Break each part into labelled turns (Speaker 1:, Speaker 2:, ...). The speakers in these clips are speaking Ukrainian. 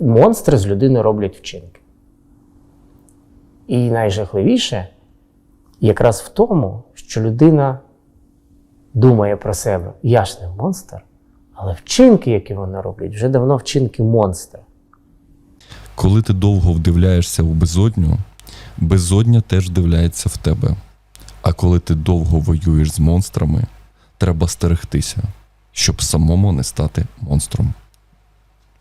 Speaker 1: монстри з людини роблять вчинки. І найжахливіше якраз в тому, що людина думає про себе, я ж не монстр, але вчинки, які вони роблять, вже давно вчинки монстра.
Speaker 2: Коли ти довго вдивляєшся у безодню, безодня теж вдивляється в тебе. А коли ти довго воюєш з монстрами, треба стерегтися, щоб самому не стати монстром.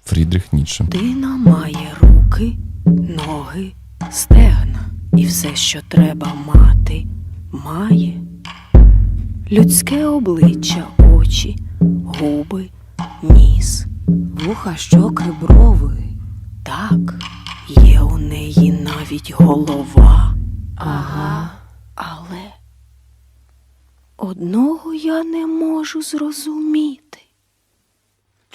Speaker 2: Фрідріх Ніцше.
Speaker 3: Людина має руки, ноги, стегна і все, що треба мати, має людське обличчя, очі, губи, ніс, вуха, щоки, брови. Так, є у неї навіть голова. Ага, але одного я не можу зрозуміти.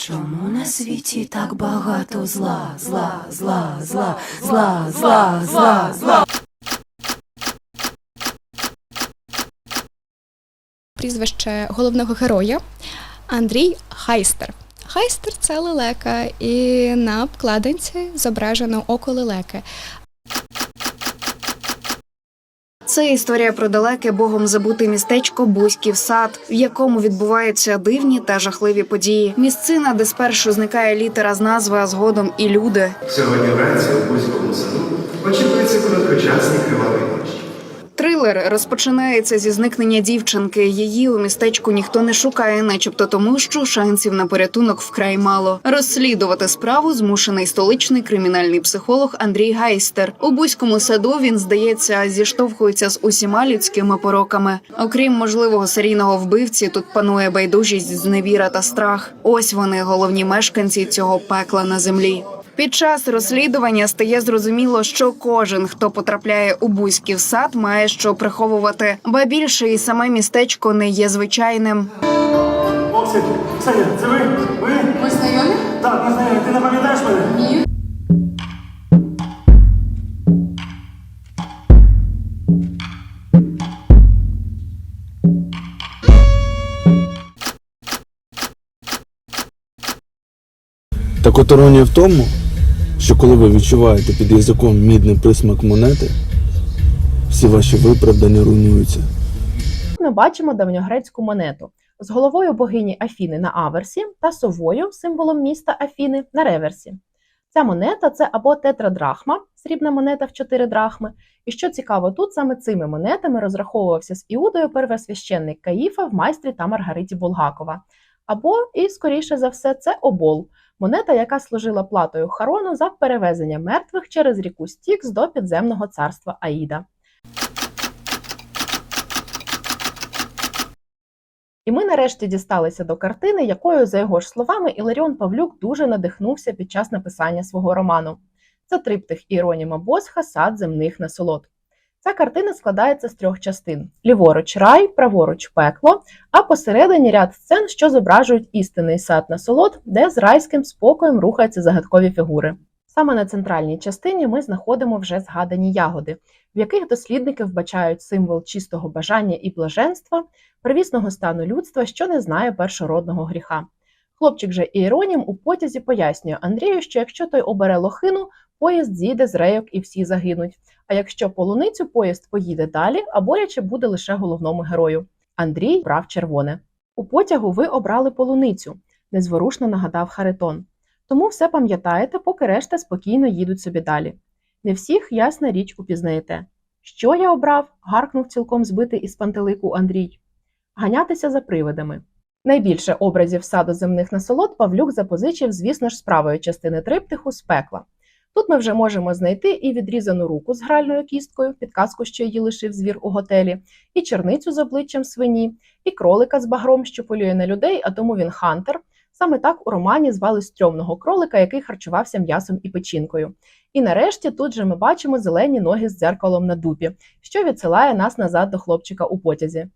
Speaker 3: Чому на світі так багато зла, зла, зла, зла, зла, зла, зла, зла?
Speaker 4: прізвище головного героя Андрій Хайстер. Хайстер це лелека, і на обкладинці зображено око лелеки.
Speaker 5: Це історія про далеке богом забуте містечко Бузьків сад, в якому відбуваються дивні та жахливі події. Місцина, де спершу зникає літера з назви, а згодом і люди.
Speaker 6: Сьогодні вранці у Бузькому саду
Speaker 5: Трилер розпочинається зі зникнення дівчинки. Її у містечку ніхто не шукає, начебто тому, що шансів на порятунок вкрай мало. Розслідувати справу змушений столичний кримінальний психолог Андрій Гайстер. У бузькому саду він здається зіштовхується з усіма людськими пороками. Окрім можливого серійного вбивці, тут панує байдужість, зневіра та страх. Ось вони головні мешканці цього пекла на землі. Під час розслідування стає зрозуміло, що кожен, хто потрапляє у бузьків сад, має що приховувати, ба більше і саме містечко не є звичайним.
Speaker 7: Оксі, Ксенія, це ви? Ви?
Speaker 8: Ми знайомі?
Speaker 7: Так, ми знайомі. Ти не пам'ятаєш мене?
Speaker 8: Ні.
Speaker 9: Так от іронія в тому, що коли ви відчуваєте під язиком мідний присмак монети, всі ваші виправдання руйнуються.
Speaker 10: ми бачимо давньогрецьку монету з головою богині Афіни на аверсі та совою, символом міста Афіни, на реверсі. Ця монета це або тетрадрахма, срібна монета в 4 драхми. І що цікаво, тут саме цими монетами розраховувався з Іудою первосвященник Каїфа в майстрі та Маргариті Булгакова. Або, і скоріше за все, це обол, монета, яка служила платою Харону за перевезення мертвих через ріку Стікс до підземного царства Аїда. І ми нарешті дісталися до картини, якою, за його ж словами, Іларіон Павлюк дуже надихнувся під час написання свого роману. Це триптих Іроніма Босха Сад земних насолод. Ця картина складається з трьох частин: ліворуч рай, праворуч пекло, а посередині ряд сцен, що зображують істинний сад насолод, де з райським спокоєм рухаються загадкові фігури. Саме на центральній частині ми знаходимо вже згадані ягоди, в яких дослідники вбачають символ чистого бажання і блаженства, первісного стану людства, що не знає першородного гріха. Хлопчик же Іеронім у потязі пояснює Андрію, що якщо той обере лохину, поїзд зійде з рейок і всі загинуть. А якщо полуницю поїзд поїде далі, а боляче буде лише головному герою. Андрій брав червоне. У потягу ви обрали полуницю, незворушно нагадав Харитон. Тому все пам'ятаєте, поки решта спокійно їдуть собі далі. Не всіх, ясна річ, упізнаєте. Що я обрав? гаркнув цілком збитий із пантелику Андрій. Ганятися за привидами. Найбільше образів саду земних насолод Павлюк запозичив, звісно ж, з правої частини триптиху з пекла. Тут ми вже можемо знайти і відрізану руку з гральною кісткою, підказку, що її лишив звір у готелі, і черницю з обличчям свині, і кролика з багром, що полює на людей, а тому він хантер. Саме так у романі звали стрьомного кролика, який харчувався м'ясом і печінкою. І нарешті тут же ми бачимо зелені ноги з дзеркалом на дупі, що відсилає нас назад до хлопчика у потязі.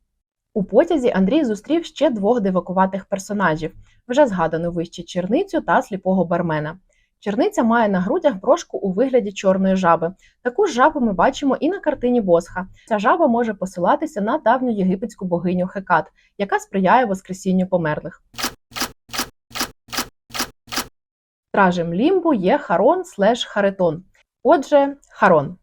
Speaker 10: У потязі Андрій зустрів ще двох дивакуватих персонажів, вже згадану вище черницю та сліпого бармена. Черниця має на грудях брошку у вигляді чорної жаби. Таку ж жабу ми бачимо і на картині Босха. Ця жаба може посилатися на давню єгипетську богиню Хекат, яка сприяє воскресінню померлих. Стражем лімбу є Харон слеш Харитон. Отже, Харон.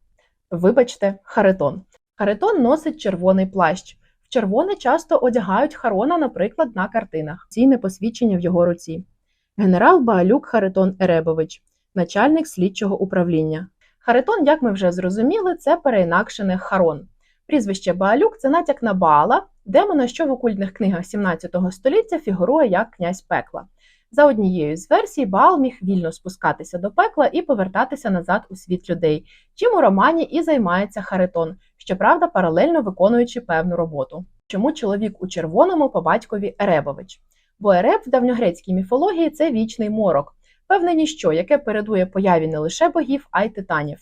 Speaker 10: Вибачте, Харитон. Харитон носить червоний плащ. В червоне часто одягають Харона, наприклад, на картинах. Ційне посвідчення в його руці. Генерал Баалюк Харитон Еребович, начальник слідчого управління. Харитон, як ми вже зрозуміли, це переінакшене Харон. Прізвище Баалюк це натяк на Баала, демона, що в окультних книгах 17 століття фігурує як князь пекла. За однією з версій, Баал міг вільно спускатися до пекла і повертатися назад у світ людей, чим у романі і займається Харитон, щоправда, паралельно виконуючи певну роботу. Чому чоловік у червоному по батькові Еребович? Бо Ереб в давньогрецькій міфології це вічний морок, певне ніщо, яке передує появі не лише богів, а й титанів.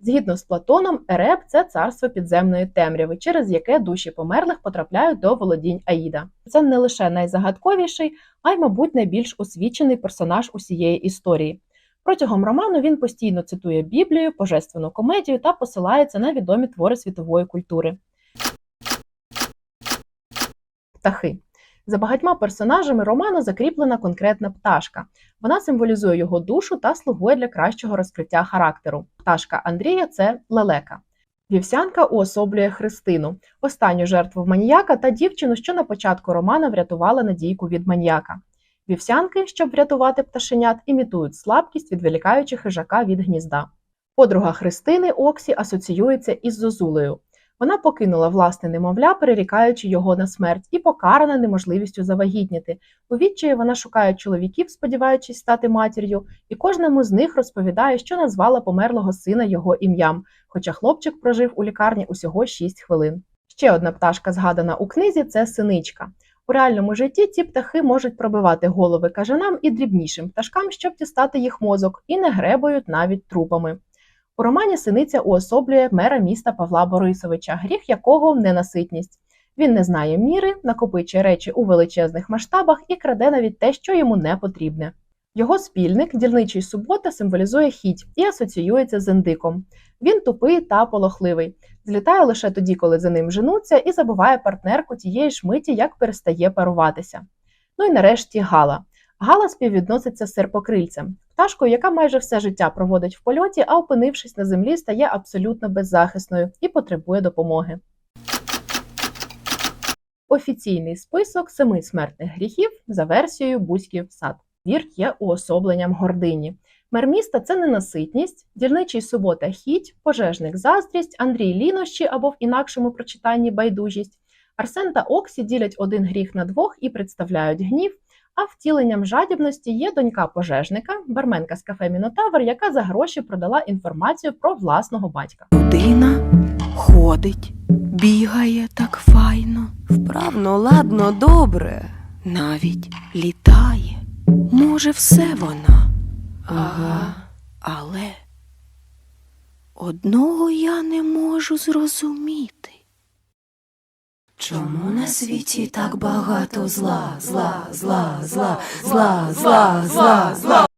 Speaker 10: Згідно з Платоном, Ереб це царство підземної темряви, через яке душі померлих потрапляють до володінь Аїда. Це не лише найзагадковіший, а й, мабуть, найбільш освічений персонаж усієї історії. Протягом роману він постійно цитує Біблію, божественну комедію та посилається на відомі твори світової культури. Птахи. За багатьма персонажами роману закріплена конкретна пташка. Вона символізує його душу та слугує для кращого розкриття характеру. Пташка Андрія це лелека. Вівсянка уособлює Христину, останню жертву маніяка та дівчину, що на початку романа врятувала Надійку від маніяка. Вівсянки, щоб врятувати пташенят, імітують слабкість, відволікаючи хижака від гнізда. Подруга Христини Оксі асоціюється із Зозулею. Вона покинула власне немовля, перерікаючи його на смерть, і покарана неможливістю завагітніти. У відчаї вона шукає чоловіків, сподіваючись стати матір'ю, і кожному з них розповідає, що назвала померлого сина його ім'ям, хоча хлопчик прожив у лікарні усього 6 хвилин. Ще одна пташка, згадана у книзі, це синичка. У реальному житті ці птахи можуть пробивати голови кажанам і дрібнішим пташкам, щоб дістати їх мозок, і не гребують навіть трупами. У романі синиця уособлює мера міста Павла Борисовича, гріх якого ненаситність. Він не знає міри, накопичує речі у величезних масштабах і краде навіть те, що йому не потрібне. Його спільник, дільничий субота, символізує хіть і асоціюється з індиком. Він тупий та полохливий, злітає лише тоді, коли за ним женуться, і забуває партнерку тієї ж миті, як перестає паруватися. Ну і нарешті Гала. Гала співвідноситься з серпокрильцем, пташкою, яка майже все життя проводить в польоті, а опинившись на землі, стає абсолютно беззахисною і потребує допомоги. Офіційний список семи смертних гріхів за версією Бузьків сад. Вір є уособленням гордині. Мер міста це ненаситність, дільничий субота хіть, пожежник заздрість, Андрій лінощі або в інакшому прочитанні байдужість. Арсен та Оксі ділять один гріх на двох і представляють гнів. А втіленням жадібності є донька пожежника, барменка з кафе Мінотавр, яка за гроші продала інформацію про власного батька.
Speaker 3: Людина ходить, бігає так файно, вправно, ладно, добре, навіть літає. Може, все вона. Ага, але одного я не можу зрозуміти. Чому на світі так багато зла, зла, зла, зла, зла, зла, зла, зла?